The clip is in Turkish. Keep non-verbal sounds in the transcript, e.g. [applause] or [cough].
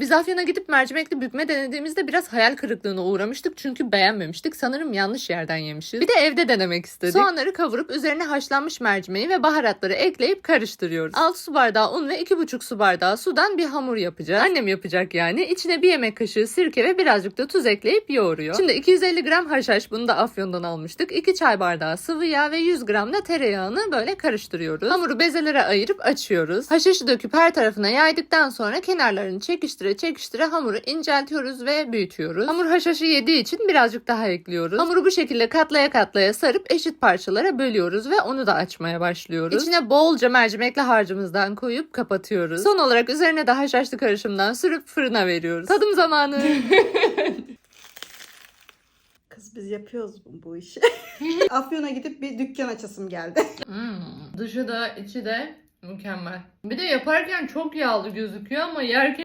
Biz Afyon'a gidip mercimekli bükme denediğimizde biraz hayal kırıklığına uğramıştık çünkü beğenmemiştik. Sanırım yanlış yerden yemişiz. Bir de evde denemek istedik. Soğanları kavurup üzerine haşlanmış mercimeği ve baharatları ekleyip karıştırıyoruz. 6 su bardağı un ve 2,5 su bardağı sudan bir hamur yapacağız. Annem yapacak yani. İçine bir yemek kaşığı sirke ve birazcık da tuz ekleyip yoğuruyor. Şimdi 250 gram haşhaş bunu da Afyon'dan almıştık. 2 çay bardağı sıvı yağ ve 100 gram da tereyağını böyle karıştırıyoruz. Hamuru bezelere ayırıp açıyoruz. Haşhaşı döküp her tarafına yaydıktan sonra kenarlarını çekiştire çekiştire hamuru inceltiyoruz ve büyütüyoruz. Hamur haşhaşı yediği için birazcık daha ekliyoruz. Hamuru bu şekilde katlaya katlaya sarıp eşit parçalara bölüyoruz ve onu da açmaya başlıyoruz. İçine bolca mercimekli harcımızdan koyup kapatıyoruz. Son olarak üzerine de haşhaşlı karışımdan sürüp fırına veriyoruz. Tadım zamanı. [laughs] Kız biz yapıyoruz bu, bu işi. [laughs] Afyon'a gidip bir dükkan açasım geldi. Hmm, dışı da içi de mükemmel. Bir de yaparken çok yağlı gözüküyor ama yerken